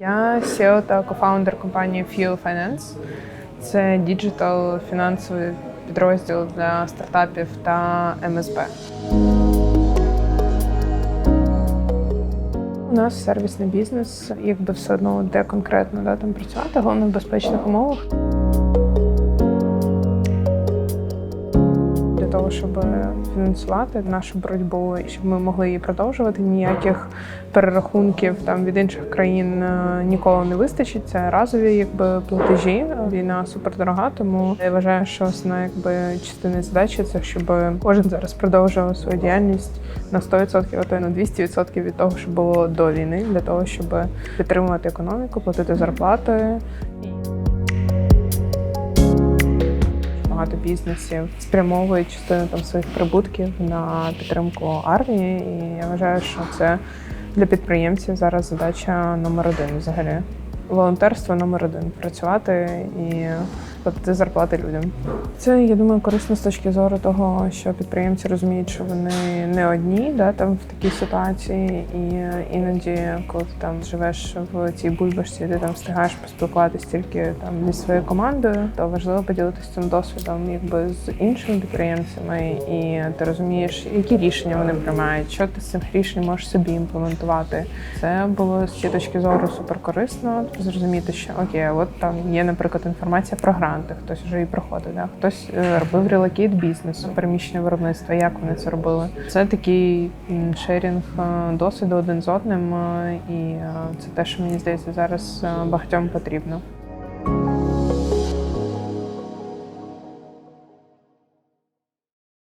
Я CEO та кофаундер компанії Fuel Finance. Це діджитал фінансовий підрозділ для стартапів та МСБ. У нас сервісний бізнес, якби все одно де конкретно да, там працювати, головне в безпечних умовах. Того, щоб фінансувати нашу боротьбу, і щоб ми могли її продовжувати, ніяких перерахунків там від інших країн е, ніколи не вистачить. Це разові якби платежі. Війна супердорога, тому я вважаю, що основна якби частина задачі це щоб кожен зараз продовжував свою діяльність на 100%, а то й на 200% від того, що було до війни, для того, щоб підтримувати економіку, платити зарплати. Багато бізнесів спрямовують частину там своїх прибутків на підтримку армії, і я вважаю, що це для підприємців зараз задача номер один взагалі. Волонтерство номер один працювати і платити зарплати людям. Це я думаю корисно з точки зору того, що підприємці розуміють, що вони не одні, да там в такій ситуації, і іноді, коли ти там живеш в цій бульбашці, ти там встигаєш поспілкуватися тільки там зі своєю командою, то важливо поділитися цим досвідом, якби з іншими підприємцями, і ти розумієш, які рішення вони приймають, що ти з цих рішень можеш собі імплементувати. Це було з цієї точки зору супер корисно. Зрозуміти, що окей, от там є, наприклад, інформація про гранти, хтось вже і проходив, да? хтось е, робив релокейт бізнесу, переміщення виробництва. Як вони це робили? Це такий шерінг е, досвіду один з одним, е, і це те, що мені здається зараз багатьом потрібно.